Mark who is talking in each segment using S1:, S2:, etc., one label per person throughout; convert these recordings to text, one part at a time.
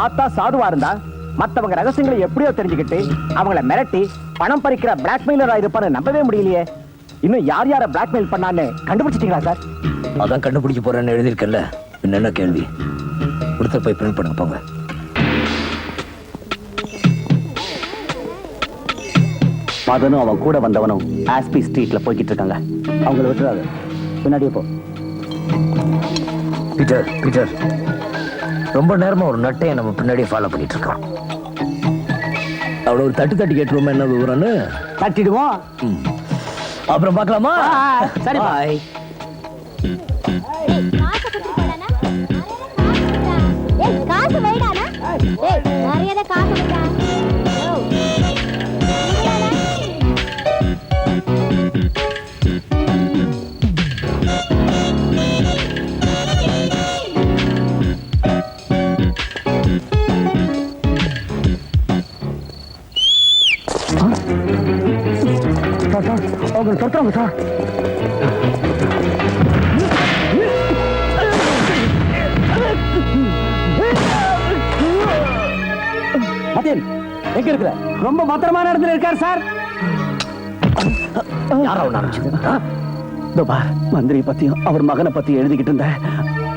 S1: பார்த்தா சாதுவா இருந்தா மத்தவங்க ரகசியங்களை எப்படியோ தெரிஞ்சுக்கிட்டு அவங்கள மிரட்டி பணம் பறிக்கிற பிளாக்மெயிலரா இருப்பான்னு நம்பவே முடியலையே. இன்னும் யார் யார பிளாக்மெயில் பண்ணான்னு கண்டுபிடிச்சிட்டீங்களா சார்?
S2: அதான் கண்டுபிடிக்க போறேன்னு எழுதியிருக்கேன்ல. என்ன கேள்வி? கொடுத்த போய் பிரிண்ட் பண்ணுங்க போங்க.
S1: மதனும் அவன் கூட வந்தவனும் ஆஸ்பி ஸ்ட்ரீட்ல போய்கிட்டு இருக்காங்க. அவங்கள விட்டுறாது. பின்னாடியே போ.
S2: Peter Peter. ரொம்ப நேரமா ஒரு நட்டையை நம்ம பின்னாடியே ஃபாலோ பண்ணிட்டு இருக்கோம் அவ்வளோ ஒரு தட்டு தட்டி கேட்டுருவோம் என்ன விவரம்னு
S1: தட்டிடுவோம்
S2: ம். அப்புறம் பார்க்கலாமா. Bye.
S3: ஏய் காசு வைடானா ஏய் நிறையத காசு வைடா
S1: அவங்க சொல்றாங்க சார். எங்க இருக்கிற? ரொம்ப பத்திரமான இடத்துல இருக்காரு சார்.
S2: யாரா
S1: மந்திரி பத்தியும் அவர் மகனை பத்தி எழுதிக்கிட்டு இருந்தேன்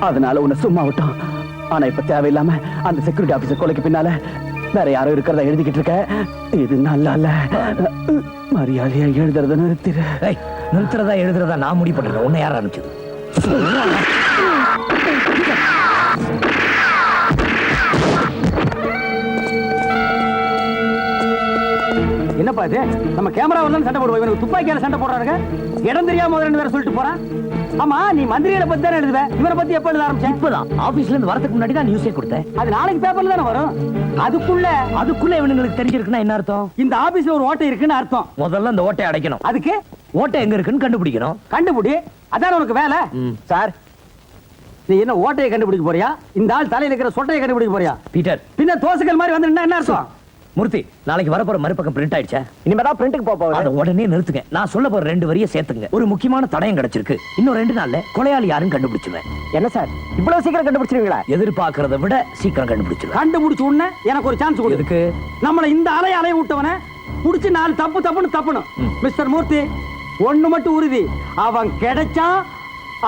S1: அதனால உன்னை சும்மா விட்டோம். ஆனா இப்ப தேவையில்லாம அந்த செக்யூரிட்டி ஆபீசர் கொலைக்கு பின்னால வேற யாரும் இருக்கிறத எழுதிக்கிட்டு இருக்க? இது நல்லா இல்ல மரியாதையா எழுதுறத நிறுத்திடு
S2: நிறுத்துறதா எழுதுறதா நான் முடிவு பண்றேன் உன்னை யார் ஆரம்பிச்சது?
S1: என்னப்பா இது? நம்ம கேமரா வரலன்னு சண்டை போடுவோம் இவனுக்கு துப்பாக்கியால சண்டை போடுறாங்க இடம் தெரியாம ரெண்டு பேரும் சொல்லிட்டு போறான். ஆமா நீ மந்திரிகளை பத்தி தானே எழுதுவ? இவரை பத்தி எப்ப எழுத ஆரம்பிச்சேன்
S2: இப்பதான். ஆபீஸ்ல இருந்து வரதுக்கு முன்னாடி தான் நியூஸே கொடுத்தேன்.
S1: அது நாளைக்கு பேப்பர்ல தானே வரும்? அதுக்குள்ள
S2: அதுக்குள்ள இவனுங்களுக்கு தெரிஞ்சிருக்குன்னா என்ன அர்த்தம்?
S1: இந்த ஆபீஸ்ல ஒரு ஓட்டை இருக்குன்னு அர்த்தம்.
S2: முதல்ல அந்த ஓட்டையை அடைக்கணும்.
S1: அதுக்கு?
S2: ஓட்டை எங்க இருக்குன்னு கண்டுபிடிக்கணும்.
S1: கண்டுபிடி. அதான் உனக்கு வேலை. சார். நீ என்ன ஓட்டையை கண்டுபிடிக்க போறியா? இந்த ஆள் தலையில இருக்கிற சொட்டையை கண்டுபிடிக்க போறியா?
S2: பீட்டர்.
S1: பின்ன தோசைகள் மாதிரி வந்து என்ன அர்த்தம்?
S2: மூர்த்தி நாளைக்கு வரப்போற மறுபக்கம் பிரிண்ட் ஆயிடுச்சா?
S1: இனிமேதான் பிரிண்ட்டுக்கு போக
S2: அதை உடனே நிறுத்துங்க. நான் சொல்ல போற ரெண்டு வரியை சேர்த்துங்க ஒரு முக்கியமான தடயம் கிடைச்சிருக்கு. இன்னும் ரெண்டு நாள்ல கொலையாளி யாரும் கண்டுபிடிச்சுவேன்
S1: என்ன சார்? இவ்வளவு சீக்கிரம் கண்டுபிடிச்சிருவீங்களா?
S2: எதிர்பார்க்கறத விட சீக்கிரம் கண்டுபிடிச்சிருவேன்.
S1: கண்டுபிடிச்ச உடனே எனக்கு ஒரு சான்ஸ் கொடு.
S2: எதுக்கு?
S1: நம்மள இந்த அலைய அலைய விட்டவன புடிச்சு நாலு தப்பு தப்புன்னு தப்பணும். மிஸ்டர் மூர்த்தி ஒண்ணு மட்டும் உறுதி. அவன் கிடைச்சா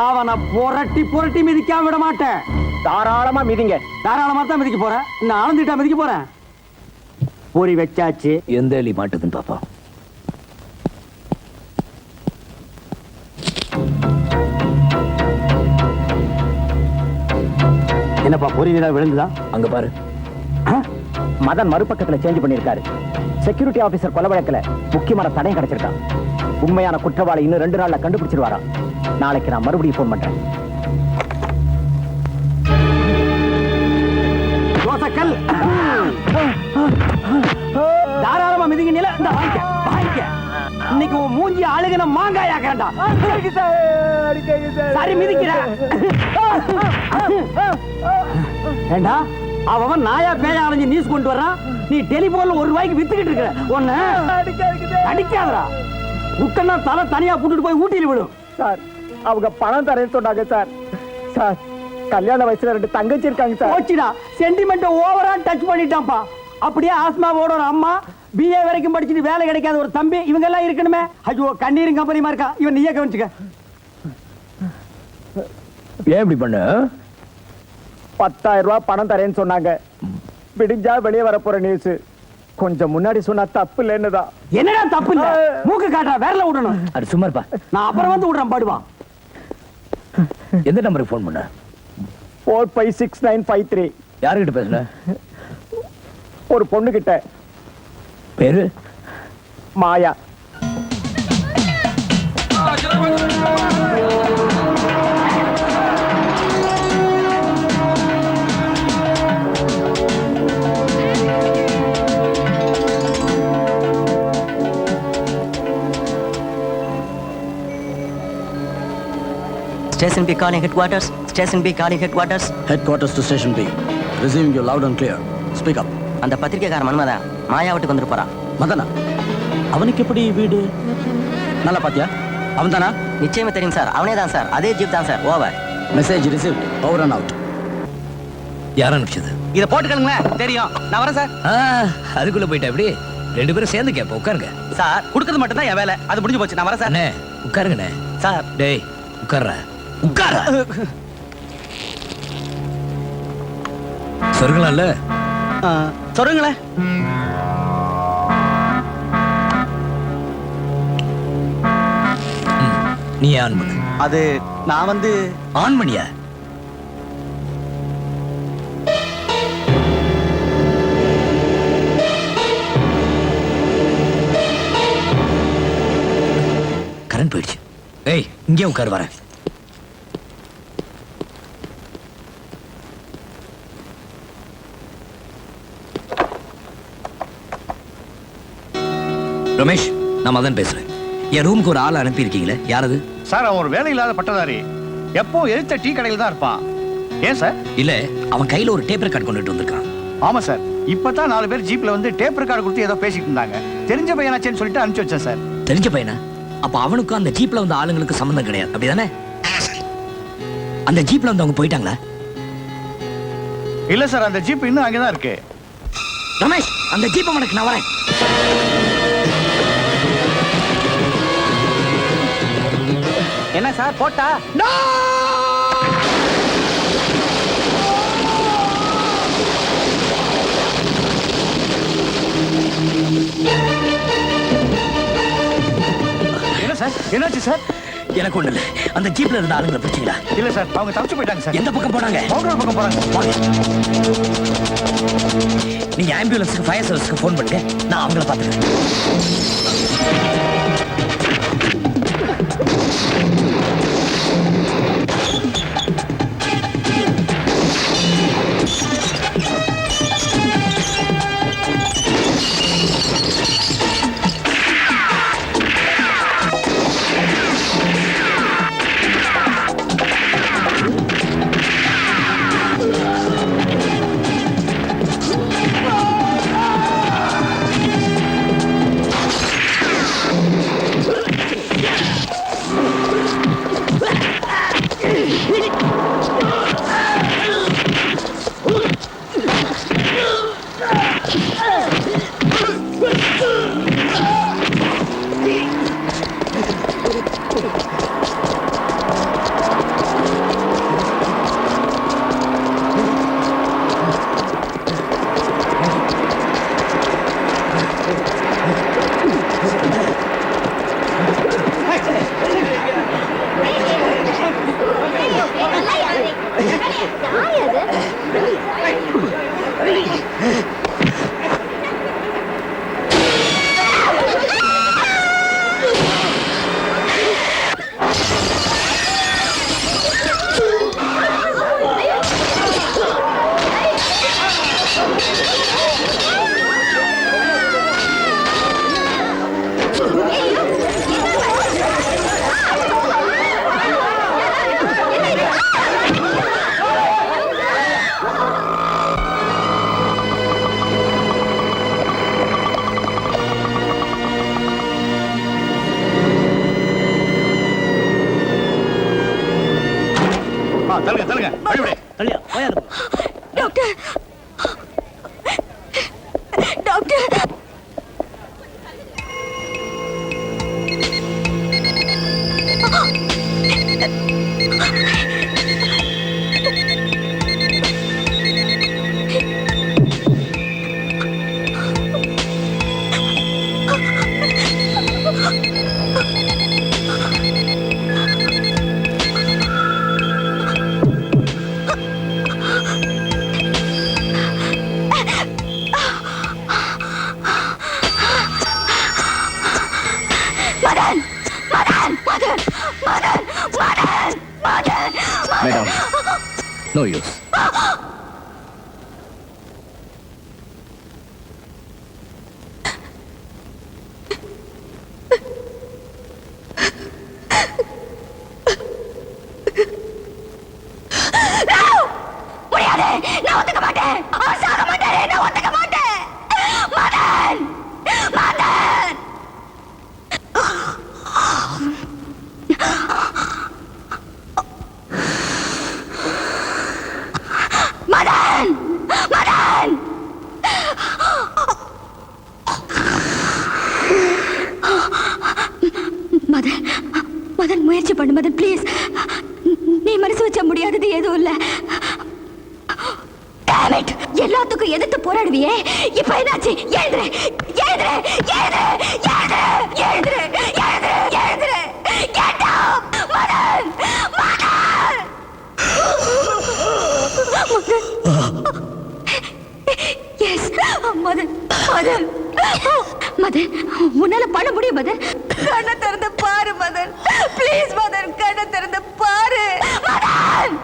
S1: அவனை புரட்டி புரட்டி மிதிக்காம விட மாட்டேன். தாராளமா மிதிங்க. தாராளமா தான் மிதிக்க போறேன். நான் ஆனந்திட்டா மிதிக்க போறேன். பொறி வச்சாச்சு.
S2: எந்த எலி மாட்டுதுன்னு பாப்போம்.
S1: என்னப்பா பொறி வீடா விழுந்துதா?
S2: அங்க பாரு.
S1: மதன் மறுபக்கத்துல சேஞ்ச் பண்ணிருக்காரு செக்யூரிட்டி ஆபீசர் கொலை வழக்குல முக்கியமான தடயம் கிடைச்சிருக்கான். உண்மையான குற்றவாளி இன்னும் ரெண்டு நாள்ல கண்டுபிடிச்சிருவாராம். நாளைக்கு நான் மறுபடியும் ஃபோன் பண்றேன். கல். தாராளமா மிதிங்க நில. இந்த வாங்கிக்க வாங்கிக்க இன்னைக்கு உன் மூஞ்சி அழுகின மாங்காய் ஆக்கறடா சரி மிதிக்கிற. ஏண்டா அவன் நாயா பேய அலைஞ்சு நியூஸ் கொண்டு வர்றான். நீ டெலிபோன்ல ஒரு ரூபாய்க்கு வித்துக்கிட்டு இருக்கிற. ஒண்ணு அடிக்காதடா. முட்டன்னா தலை தனியா கூட்டிட்டு போய் ஊட்டியில் விடும். சார் அவங்க பணம் தரேன்னு சொன்னாங்க சார். சார் கல்யாண வயசுல ரெண்டு தங்கச்சி இருக்காங்க சார். போச்சுடா. சென்டிமெண்ட் ஓவரா டச் பண்ணிட்டான்ப்பா. அப்படியே ஆஸ்மாவோட ஒரு அம்மா பிஏ வரைக்கும் படிச்சுட்டு வேலை கிடைக்காத ஒரு தம்பி இவங்க எல்லாம் இருக்கணுமே. ஐயோ கண்ணீரும் கம்பெனிமா இருக்கா? இவன் நீயே கவனிச்சுக்க.
S2: ஏன் இப்படி பண்ண?
S1: பத்தாயிரம் ரூபாய் பணம் தரேன்னு சொன்னாங்க. விடிஞ்சா வெளியே வரப்போற நியூஸ் கொஞ்சம் முன்னாடி சொன்னா தப்பு இல்லைன்னுதான் என்னடா தப்பு இல்ல? மூக்கு காட்டுறா விரல விடணும்.
S2: அது சும்மா இருப்பா.
S1: நான் அப்புறம் வந்து விடுறேன் பாடுவா.
S2: எந்த நம்பருக்கு ஃபோன் பண்ண?
S1: Four five six nine five three
S2: யாருகிட்ட பேசுன
S1: ஒரு பொண்ணு கிட்ட
S2: பேரு?
S1: மாயா.
S4: Station B calling headquarters. Station B calling headquarters.
S5: Headquarters to Station B. Receiving you loud and clear. Speak up.
S4: அந்த பத்திரிக்கைக்கார மன்மதன் மாயா வீட்டுக்கு வந்துட்டு போறான்.
S5: மதனா? அவனுக்கு எப்படி வீடு? நல்லா பாத்தியா? அவன் தானா?
S4: நிச்சயமா தெரியும் சார். அவனே தான் சார். அதே ஜீப் தான் sir. Over
S5: message received over and out
S2: யார் அனுப்பிச்சது?
S5: இதை போட்டுக்கணுங்களேன் தெரியும். நான் வரேன் சார்.
S2: ஆ, அதுக்குள்ள போயிட்டா எப்படி? ரெண்டு பேரும் சேர்ந்து கேப்ப உட்காருங்க.
S5: சார் கொடுக்கறது மட்டும் தான் என் வேலை. அது முடிஞ்சு போச்சு. நான் வரேன் சார்.
S2: அண்ணே உட்காருங்கண்ணே.
S5: சார்.
S2: டேய் உட்கார்ற. உட்கார. சொருங்களாம்ல
S5: ஆ, சொல்லுங்களேன்
S2: நீ ஆன் பண்ணு.
S5: அது நான் வந்து
S2: ஆன் பண்ணியா? கரண்ட் போயிடுச்சு. ஏய் இங்கே உட்காரு வரேன். ரமேஷ் நான் மதன் பேசுறேன். என் ரூமுக்கு ஒரு ஆள் அனுப்பியிருக்கீங்களே யார் அது
S6: சார் அவன் ஒரு வேலை இல்லாத பட்டதாரி. எப்போ எதிர்த்த டீ கடையில் தான் இருப்பான். ஏன் சார்?
S2: இல்ல அவன் கையில ஒரு டேப் ரெக்கார்ட் கொண்டுட்டு வந்திருக்கான்.
S6: ஆமா சார். இப்பதான் நாலு பேர் ஜீப்ல வந்து டேப் ரெக்கார்டு கொடுத்து ஏதோ பேசிட்டு இருந்தாங்க. தெரிஞ்ச பையனாச்சேன்னு சொல்லிட்டு அனுப்பிச்சு வச்சேன் சார்.
S2: தெரிஞ்ச பையனா? அப்ப அவனுக்கும் அந்த ஜீப்ல வந்த ஆளுங்களுக்கு சம்மந்தம் கிடையாது. அப்படிதானே? அந்த ஜீப்ல வந்து அவங்க போயிட்டாங்களா?
S6: இல்ல சார் அந்த ஜீப் இன்னும் அங்கதான் இருக்கு.
S2: ரமேஷ் அந்த ஜீப்பை மடக்கு நான் வரேன்.
S5: என்ன சார் போட்டா.
S6: என்ன சார்? என்னாச்சு சார்?
S2: எனக்கு ஒண்ணு இல்ல அந்த ஜீப்ல இருந்த ஆளுங்களை பிடிச்சிங்களா?
S6: இல்ல சார் அவங்க தப்பிச்சு போயிட்டாங்க சார்.
S2: எந்த பக்கம் போனாங்க?
S6: மவுண்ட் பக்கம் போறாங்க.
S2: நீங்க ஆம்புலன்ஸ்க்கு ஃபயர் சர்வீஸ்க்கு ஃபோன் பண்ணுங்க நான் அவங்கள பாத்துக்கிறேன்
S6: Quick! தள்ளுங்க தள்ளுங்க. வழி விடு.
S5: தள்ளியா போயாது
S3: டாக்டர். டாக்டர்.
S2: நோ யூஸ்
S3: முடியாது நான் ஒத்துக்க மாட்டேன் அவர் சாக மாட்டாரு நான் ஒத்துக்க மாட்டேன் மதன் மதன் Damn it! எல்லாத்துக்கும் எதிர்த்து இப்ப என்னாச்சு? எழுதுற எழுதுற எழுதுற எழுதுற எழுதுற எழுதுற எழுதுற Get up! Madan yes Madan Madan Madan உன்னால பண்ண முடியும் மதன் கண்ணை திறந்து பாரு மதன் ப்ளீஸ் மதன் கண்ணை திறந்து பாரு. மதன்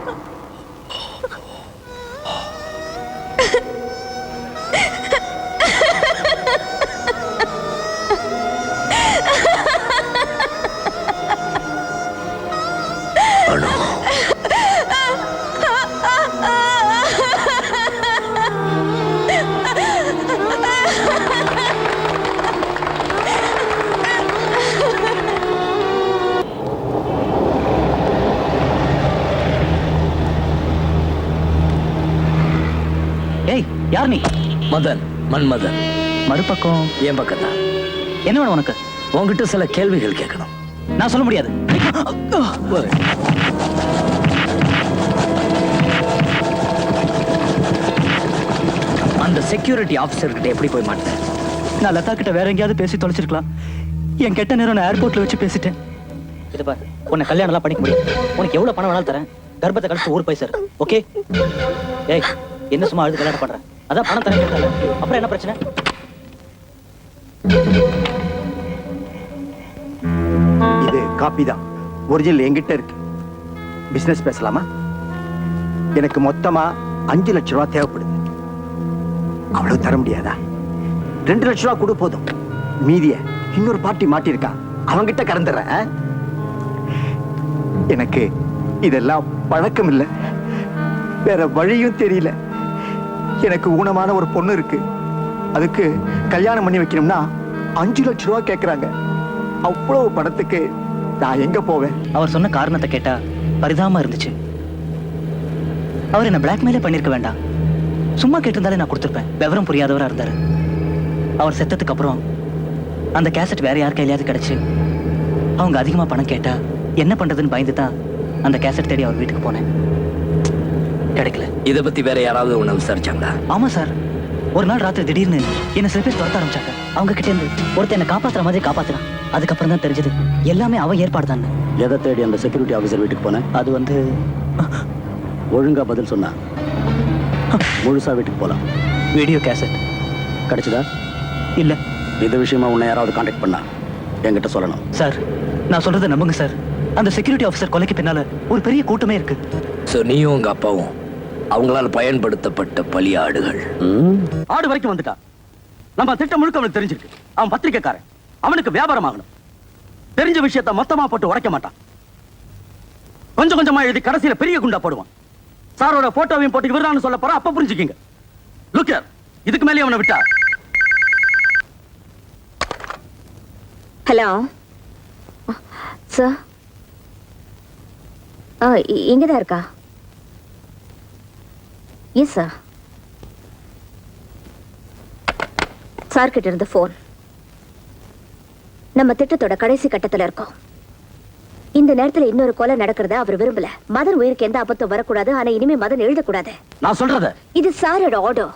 S5: யார் நீ?
S2: மதன் மன்மதன்.
S5: மறுபக்கம்.
S2: என் பக்கத்தான்
S5: என்ன வேணும் உனக்கு?
S2: உன்கிட்ட சில கேள்விகள் கேட்கணும்.
S5: நான் சொல்ல முடியாது.
S2: அந்த செக்யூரிட்டி ஆபீசர் கிட்ட எப்படி போய் மாட்டேன்?
S5: நான் லதா கிட்ட வேற எங்கேயாவது பேசி தொலைச்சிருக்கலாம். என் கெட்ட நேரம் நான் ஏர்போர்ட்ல வச்சு பேசிட்டேன். இது பாரு உன்னை கல்யாணம் எல்லாம் பண்ணிக்க முடியும் உனக்கு எவ்வளவு பணம் வேணாலும் தரேன். கர்ப்பத்தை கழிச்சு ஊர் போய் சார். ஓகே ஏய் என்ன சும்மா அழுது கல்யாணம் பண்றேன் அதான் பணம் தர அப்புறம் என்ன பிரச்சனை?
S7: இது காப்பி தான். ஒரிஜினல் என்கிட்ட இருக்கு. பிசினஸ் பேசலாமா? எனக்கு மொத்தமா அஞ்சு லட்ச ரூபா தேவைப்படுது. அவ்வளவு தர முடியாதா? ரெண்டு லட்ச ரூபா கொடு போதும். மீதிய இன்னொரு பார்ட்டி மாட்டிருக்கா அவங்கிட்ட கறந்துடுறேன் எனக்கு இதெல்லாம் பழக்கம் இல்லை வேற வழியும் தெரியல. எனக்கு ஊனமான ஒரு பொண்ணு இருக்கு. அதுக்கு கல்யாணம் பண்ணி வைக்கணும்னா அஞ்சு லட்ச ரூபா கேட்குறாங்க அவ்வளவு பணத்துக்கு நான் எங்க போவேன்?
S5: அவர் சொன்ன காரணத்தை கேட்டா பரிதாபமா இருந்துச்சு. அவர் என்ன பிளாக்மெயிலே பண்ணிருக்க வேண்டாம். சும்மா கேட்டிருந்தாலே நான் கொடுத்துருப்பேன். விவரம் புரியாதவரா இருந்தாரு. அவர் செத்ததுக்கு அப்புறம் அந்த கேசட் வேற யார் கையிலயாவது கிடைச்சு அவங்க அதிகமா பணம் கேட்டா என்ன பண்றதுன்னு பயந்து தான் அந்த கேசட் தேடி அவர் வீட்டுக்கு போனேன். கிடைக்கல.
S2: இத பத்தி வேற யாராவது உன்னை விசாரிச்சாங்களா?
S5: ஆமா சார். ஒரு நாள் ராத்திரி திடீர்னு என்ன சில பேர் துரத்த ஆரம்பிச்சாங்க. அவங்க கிட்ட இருந்து ஒருத்தன் என்ன காப்பாத்துற மாதிரி காப்பாத்துறான் அதுக்கப்புறம் தான் தெரிஞ்சது. எல்லாமே அவன் ஏற்பாடு தான்.
S1: எதை தேடி அந்த செக்யூரிட்டி ஆபீசர் வீட்டுக்கு போனேன்
S5: அது வந்து
S1: ஒழுங்கா பதில் சொன்னா. முழுசா வீட்டுக்கு போலாம்.
S5: Video cassette.
S1: கிடைச்சதா?
S5: இல்ல.
S1: இது விஷயமா உன்னை யாராவது காண்டாக்ட் பண்ணா? என்கிட்ட சொல்லணும்.
S5: சார் நான் சொல்றதை நம்புங்க சார். அந்த செக்யூரிட்டி ஆஃபீஸர் கொலைக்கு பின்னால ஒரு பெரிய கூட்டமே இருக்கு.
S2: சோ நீயும் உங்க அப்பாவும் அவங்களால பயன்படுத்தப்பட்ட பலியாடுகள்.
S1: ஆடு வரைக்கும் வந்துட்டான் நம்ம திட்டம் முழுக்க அவனுக்கு தெரிஞ்சிருக்கு. அவன் பத்திரிக்கைக்காரன். அவனுக்கு வியாபாரம் ஆகணும். தெரிஞ்ச விஷயத்த மொத்தமா போட்டு உடைக்க மாட்டான். கொஞ்சம் கொஞ்சமா எழுதி கடைசியில பெரிய குண்டா போடுவான். சாரோட போட்டோவையும் போட்டு இவர்தான் சொல்ல போற அப்ப புரிஞ்சுக்கிங்க. லுக் இதுக்கு மேலே அவனை விட்டா.
S3: ஹலோ சார் ஆ இங்கே தான் இருக்கா? எஸ் சார் கிட்ட இருந்து ஃபோன் நம்ம திட்டத்தோட கடைசி கட்டத்துல இருக்கோம். இந்த நேரத்துல இன்னொரு கொலை நடக்கிறத அவர் விரும்பல. மதன் உயிருக்கு எந்த ஆபத்தும் வரக்கூடாது ஆனா இனிமே மதன் எழுதக்கூடாது.
S1: நான் சொல்றத.
S3: இது சாரோட ஆர்டர்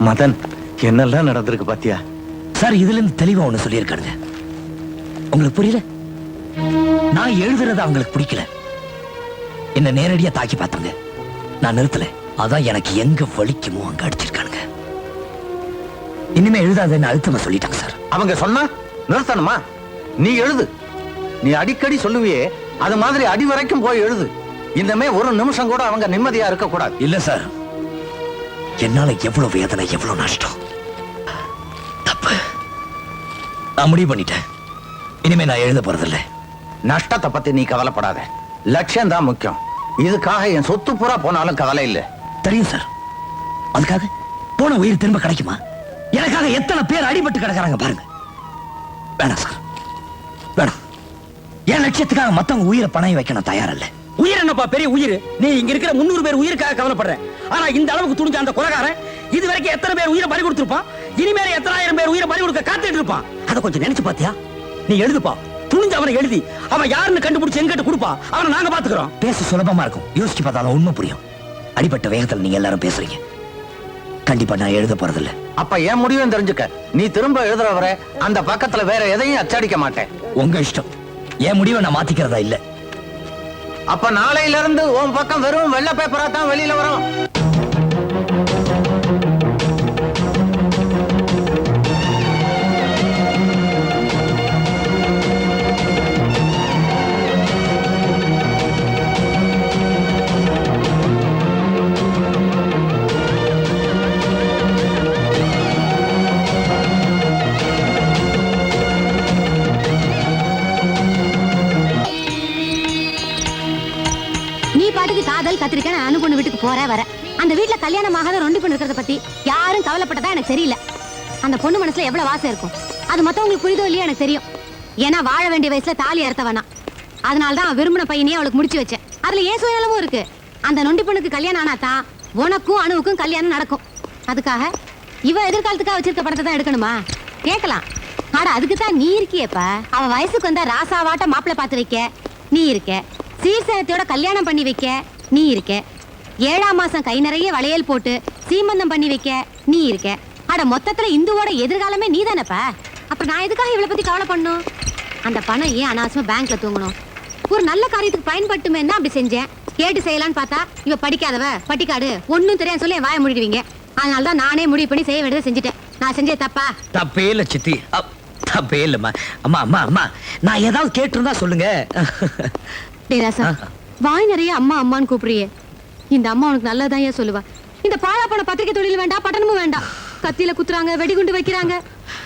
S7: மதன் என்னெல்லாம் நடந்திருக்கு பாத்தியா?
S2: சார் இதுல இருந்து தெளிவா ஒண்ணு சொல்லியிருக்காருங்க உங்களுக்கு புரியல? நான் எழுதுறது அவங்களுக்கு பிடிக்கல. என்ன நேரடியா தாக்கி பார்த்தாங்க நான் நிறுத்தல. அதான் எனக்கு எங்க வலிக்குமோ அங்க அடிச்சிருக்கானுங்க. இனிமே எழுதாதேன்னு அழுத்தமா சொல்லிட்டாங்க சார்.
S8: அவங்க சொன்னா நிறுத்தணுமா? நீ எழுது. நீ அடிக்கடி சொல்லுவியே அது மாதிரி அடி வரைக்கும் போய் எழுது. இந்தமே ஒரு நிமிஷம் கூட அவங்க நிம்மதியா இருக்க கூடாது
S2: இல்ல சார். என்னால எவ்வளவு வேதனை எவ்வளவு நஷ்டம்? தப்பு. நான் முடிவு பண்ணிட்டேன். இனிமே நான் எழுத போறதில்ல.
S8: நஷ்டத்தை பத்தி நீ கவலைப்படாத. லட்சியம் தான் முக்கியம். இதுக்காக என் சொத்து பூரா போனாலும் கவலை இல்லை.
S2: தெரியும் சார் அதுக்காக போன உயிர் திரும்ப கிடைக்குமா? எனக்காக எத்தனை பேர் அடிபட்டு கிடக்குறாங்க பாருங்க. வேணாம் சார் வேணாம். என் லட்சியத்துக்காக மத்தவங்க உயிரை பணம் வைக்க நான் தயாரில்லை.
S9: உயிர் என்னப்பா? பெரிய உயிர். நீ இங்க இருக்கிற முன்னூறு பேர் உயிருக்காக கவலைப்படுற. ஆனா இந்த அளவுக்கு துணிஞ்ச அந்த கொலகாரன் இது வரைக்கும் எத்தனை பேர் உயிரை பறி கொடுத்திருப்பான்? இனிமேல எத்தனாயிரம் பேர் உயிரை பறி கொடுக்க காத்துட்டு இருப்பான். அதை கொஞ்சம் நினைச்சு பாத்தியா? நீ எழுதுப்பா. துணிஞ்சு அவனை எழுதி. அவன் யாருன்னு கண்டுபிடிச்சு எங்கிட்ட கொடுப்பா. அவனை நாங்க பாத்துக்கிறோம்.
S2: பேச சுலபமா இருக்கும். யோசிச்சு பார்த்தாலும் உண்மை புரியும். அடிபட்ட வேகத்துல நீங்க எல்லாரும் பேசுறீங்க. கண்டிப்பா நான் எழுத போறதில்ல.
S8: அப்ப என் முடிவும் தெரிஞ்சுக்க. நீ திரும்ப எழுதுற வரை அந்த பக்கத்துல வேற எதையும் அச்சடிக்க மாட்டேன்.
S2: உங்க இஷ்டம். என் முடிவை நான் மாத்திக்கிறதா இல்ல?
S8: அப்ப நாளையில இருந்து உன் பக்கம் வெறும் வெள்ள பேப்பரா தான் வெளியில வரும்.
S10: பாட்டுக்கு நான் அனு பொண்ணு வீட்டுக்கு போற வர. அந்த வீட்டுல கல்யாணம் ஆகாத ரெண்டு பொண்ணு இருக்கிறத பத்தி யாரும் கவலைப்பட்டதா எனக்கு தெரியல. அந்த பொண்ணு மனசுல எவ்வளவு வாசம் இருக்கும். அது மத்தவங்களுக்கு புரியுதோ இல்லையோ எனக்கு தெரியும். ஏன்னா வாழ வேண்டிய வயசுல தாலி அறுத்த வேணாம். அதனால தான் விரும்பின பையனையே அவளுக்கு முடிச்சு வச்சேன். அதுல ஏன் சுயநலமும் இருக்கு? அந்த நொண்டி பொண்ணுக்கு கல்யாணம் ஆனா தான் உனக்கும் அணுவுக்கும் கல்யாணம் நடக்கும். அதுக்காக இவ எதிர்காலத்துக்காக வச்சிருக்க படத்தை தான் எடுக்கணுமா? கேட்கலாம். ஆட அதுக்கு தான் நீ இருக்கியேப்பா. அவ வயசுக்கு வந்தா ராசாவாட்ட மாப்பிள்ள பாத்து வைக்க. நீ இருக்க. சீர்சேனத்தோட கல்யாணம் பண்ணி வைக்க நீ இருக்க. ஏழாம் மாசம் கை நிறைய வளையல் போட்டு சீமந்தம் பண்ணி வைக்க நீ இருக்க. அட மொத்தத்துல இந்துவோட எதிர்காலமே நீ தானப்பா அப்ப நான் எதுக்காக இவளை பத்தி கவலை பண்ணும்? அந்த பணம் ஏன் அனாவசியமா பேங்க்ல தூங்கணும்? ஒரு நல்ல காரியத்துக்கு பயன்பட்டுமே என்ன அப்படி செஞ்சேன். கேட்டு செய்யலாம்னு பார்த்தா இவ படிக்காதவ பட்டிக்காடு ஒண்ணும் தெரியாது சொல்லி வாய வாயை மூடிடுவீங்க. அதனால தான் நானே முடிவு பண்ணி செய்ய வேண்டியதை செஞ்சுட்டேன். நான் செஞ்சே தப்பா?
S2: தப்பே இல்ல சித்தி. தப்பே இல்லம்மா. அம்மா அம்மா அம்மா. நான் ஏதாவது கேட்டிருந்தா சொல்லுங்க.
S10: ராசா வாய் நிறைய அம்மா அம்மான்னு கூப்பிடுறியே. இந்த அம்மா உனக்கு நல்லதான் ஏன் சொல்லுவா? இந்த பாழா போன பத்திரிக்கை தொழில் வேண்டாம் பட்டணமும் வேண்டாம். கத்தியில குத்துறாங்க வெடிகுண்டு வைக்கிறாங்க.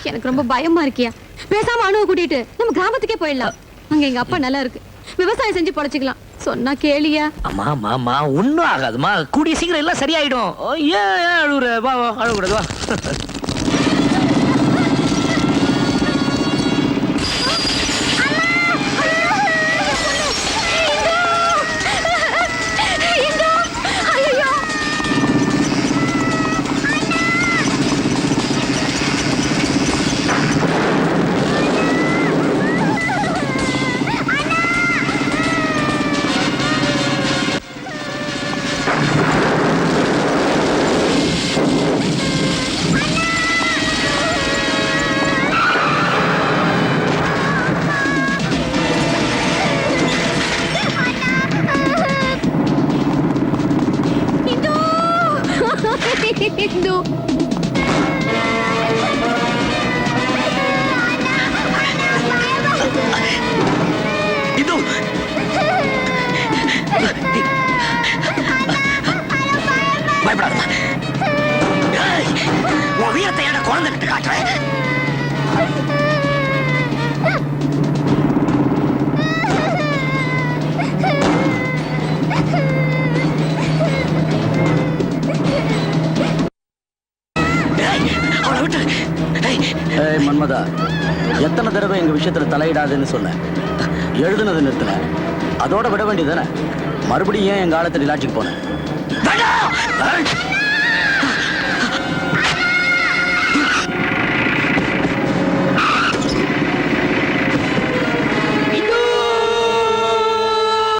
S10: எனக்கு ரொம்ப பயமா இருக்கியா? பேசாம அணுவை கூட்டிட்டு நம்ம கிராமத்துக்கே போயிடலாம். அங்க எங்க அப்பா நல்லா இருக்கு. விவசாயம் செஞ்சு பொழைச்சிக்கலாம். சொன்னா கேளியா?
S2: அம்மா அம்மா அம்மா ஒண்ணும் ஆகாதுமா கூடிய சீக்கிரம் எல்லாம் சரியாயிடும். ஏன் அழுகுற வா அழுகக்கூடாது வா.
S9: மன்மதா எத்தனை தடவை எங்க விஷயத்துல தலையிடாதுன்னு சொன்னேன் எழுதுனது நிறுத்தின. அதோட விட வேண்டியதானே மறுபடியும் ஏன் எங்க ஆழத்தை லாட்சிக்கு போனேன்